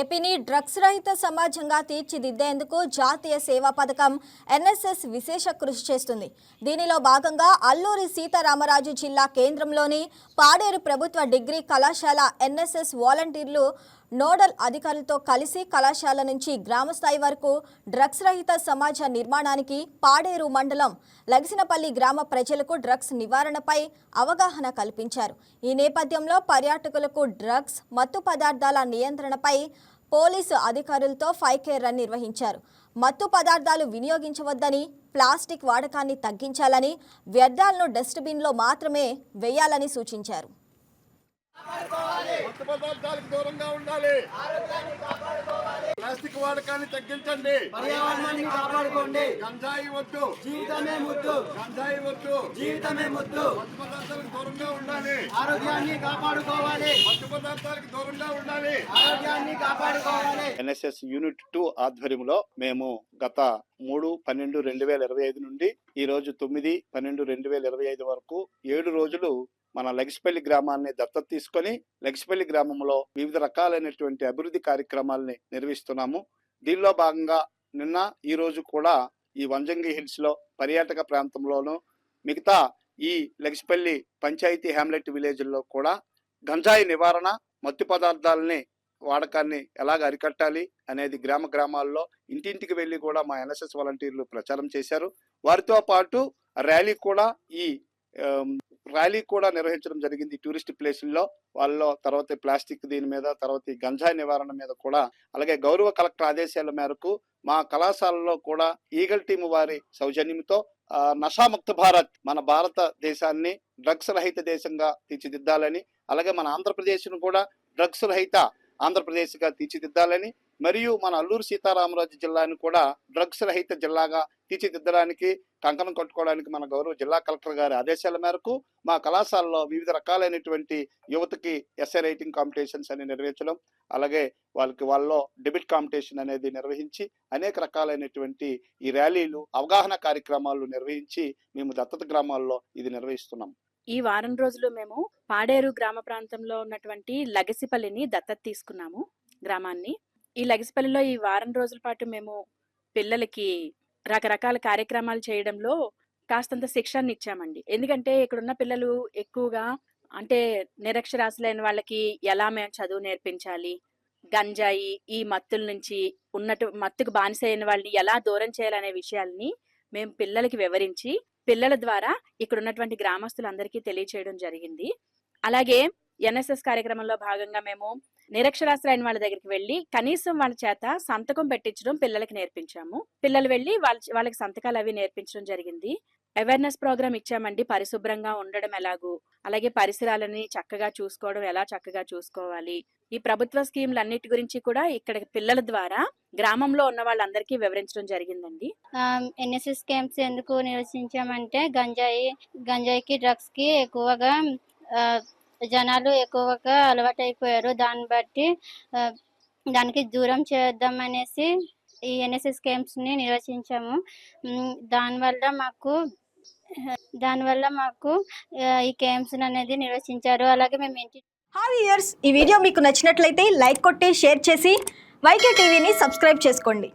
ఏపీని డ్రగ్స్ రహిత సమాజంగా తీర్చిదిద్దేందుకు జాతీయ సేవా పథకం ఎన్ఎస్ఎస్ విశేష కృషి చేస్తుంది. దీనిలో భాగంగా అల్లూరి సీతారామరాజు జిల్లా కేంద్రంలోని పాడేరు ప్రభుత్వ డిగ్రీ కళాశాల ఎన్ఎస్ఎస్ వాలంటీర్లు నోడల్ అధికారులతో కలిసి కళాశాల నుంచి గ్రామస్థాయి వరకు డ్రగ్స్ రహిత సమాజ నిర్మాణానికి పాడేరు మండలం లగిసినపల్లి గ్రామ ప్రజలకు డ్రగ్స్ నివారణపై అవగాహన కల్పించారు. ఈ నేపథ్యంలో పర్యాటకులకు డ్రగ్స్ మత్తు పదార్థాల నియంత్రణపై పోలీసు అధికారులతో ఫైవ్ కే రన్ నిర్వహించారు. మత్తు పదార్థాలు వినియోగించవద్దని ప్లాస్టిక్ వాడకాన్ని తగ్గించాలని వ్యర్థాలను డస్ట్బిన్లో మాత్రమే వేయాలని సూచించారు. మత్తు పదార్థాలకు దూరంగా ఉండాలి. ప్లాస్టిక్ వాడకాన్ని తగ్గించండి. పర్యావరణాన్ని కాపాడుకోండి. గంజాయి వద్దు. జీవితమే ముద్దు. గంజాయి వద్దు. జీవితమే ముద్దు. మత్తు పదార్థాలకు దూరంగా ఉండాలి. ఆరోగ్యాన్ని కాపాడుకోవాలి. మత్తు పదార్థాలకు దూరంగా ఉండాలి. ఆరోగ్యాన్ని కాపాడుకోవాలి. ఎన్ఎస్ఎస్ యూనిట్ టూ ఆధ్వర్యంలో మేము గత మూడు పన్నెండు రెండు వేల ఇరవై ఐదు నుండి ఈ రోజు తొమ్మిది పన్నెండు రెండు వేల ఇరవై ఐదు వరకు ఏడు రోజులు మన లెగసిపల్లి గ్రామాన్ని దత్తత తీసుకొని లెగసిపల్లి గ్రామంలో వివిధ రకాలైనటువంటి అభివృద్ధి కార్యక్రమాల్ని నిర్వహిస్తున్నాము. దీనిలో భాగంగా నిన్న ఈ రోజు కూడా ఈ వంజంగి హిల్స్లో పర్యాటక ప్రాంతంలోను మిగతా ఈ లెగసిపల్లి పంచాయతీ హ్యామ్లెట్ విలేజ్లో కూడా గంజాయి నివారణ మత్తు పదార్థాలని వాడకాన్ని ఎలాగ అరికట్టాలి అనేది గ్రామ గ్రామాల్లో ఇంటింటికి వెళ్ళి కూడా మా ఎన్ఎస్ఎస్ వాలంటీర్లు ప్రచారం చేశారు. వారితో పాటు ర్యాలీ కూడా ఈ ర్యాలీ కూడా నిర్వహించడం జరిగింది టూరిస్ట్ ప్లేసుల్లో. వాళ్ళలో తర్వాత ప్లాస్టిక్ దీని మీద తర్వాత ఈ గంజాయి నివారణ మీద కూడా. అలాగే గౌరవ కలెక్టర్ ఆదేశాల మేరకు మా కళాశాలలో కూడా ఈగల్ టీం వారి సౌజన్యంతో నషాముక్త భారత్ మన భారతదేశాన్ని డ్రగ్స్ రహిత దేశంగా తీర్చిదిద్దాలని అలాగే మన ఆంధ్రప్రదేశ్ను కూడా డ్రగ్స్ రహిత ఆంధ్రప్రదేశ్గా తీర్చిదిద్దాలని మరియు మన అల్లూరు సీతారామరాజు జిల్లాను కూడా డ్రగ్స్ రహిత జిల్లాగా తీర్చిదిద్దడానికి కంకణం కట్టుకోవడానికి మన గౌరవ జిల్లా కలెక్టర్ గారి ఆదేశాల మేరకు మా కళాశాలలో వివిధ రకాలైనటువంటి యువతకి ఎస్ఐ రైటింగ్ కాంపిటీషన్స్ అని నిర్వహించడం అలాగే వాళ్ళకి వాళ్ళలో డెబిట్ కాంపిటీషన్ అనేది నిర్వహించి అనేక రకాలైనటువంటి ఈ ర్యాలీలు అవగాహన కార్యక్రమాలు నిర్వహించి మేము దత్తత గ్రామాల్లో ఇది నిర్వహిస్తున్నాం. ఈ వారం రోజులు మేము పాడేరు గ్రామ ప్రాంతంలో ఉన్నటువంటి లగసిపల్లిని దత్తత తీసుకున్నాము గ్రామాన్ని. ఈ లగసిపల్లిలో ఈ వారం రోజుల పాటు మేము పిల్లలకి రకరకాల కార్యక్రమాలు చేయడంలో కాస్తంత శిక్షణ ఇచ్చామండి ఎందుకంటే ఇక్కడున్న పిల్లలు ఎక్కువగా అంటే నిరక్షరాస్యులైన వాళ్ళకి ఎలా మేము చదువు నేర్పించాలి గంజాయి ఈ మత్తుల నుంచి ఉన్నట్టు మత్తుకు బానిస అయిన వాళ్ళని ఎలా దూరం చేయాలనే విషయాల్ని మేము పిల్లలకి వివరించి పిల్లల ద్వారా ఇక్కడ ఉన్నటువంటి గ్రామస్తులందరికీ తెలియచేయడం జరిగింది. అలాగే ఎన్ఎస్ఎస్ కార్యక్రమంలో భాగంగా మేము నిరక్షరాస్యులైన వాళ్ళ దగ్గరికి వెళ్ళి కనీసం వాళ్ళ చేత సంతకం పెట్టించడం పిల్లలకి నేర్పించాము. పిల్లలు వెళ్ళి వాళ్ళ వాళ్ళకి సంతకాలు అవి నేర్పించడం జరిగింది. అవేర్నెస్ ప్రోగ్రామ్ ఇచ్చామండి. పరిశుభ్రంగా ఉండడం ఎలాగూ అలాగే పరిసరాలని చక్కగా చూసుకోవడం ఎలా చక్కగా చూసుకోవాలి. ఈ ప్రభుత్వ స్కీమ్లు అన్నిటి గురించి కూడా ఇక్కడ పిల్లల ద్వారా గ్రామంలో ఉన్న వాళ్ళందరికీ వివరించడం జరిగిందండి. ఎన్ఎస్ఎస్ క్యాంప్స్ ఎందుకు నిర్వచించామంటే గంజాయి గంజాయికి డ్రగ్స్కి ఎక్కువగా జనాలు ఎక్కువగా అలవాటైపోయారు. దాన్ని బట్టి దానికి దూరం చేద్దాం అనేసి ఈ ఎన్ఎస్ఎస్ క్యాంప్స్ని దానివల్ల మాకు దానివల్ల మాకు ఈ క్యాంప్స్ అనేది నిర్వచించారు. అలాగే మేము ఇంటి హాయ్ ఇయర్స్ ఈ వీడియో మీకు నచ్చినట్లయితే లైక్ కొట్టి షేర్ చేసి వైకే టీవీని సబ్స్క్రైబ్ చేసుకోండి.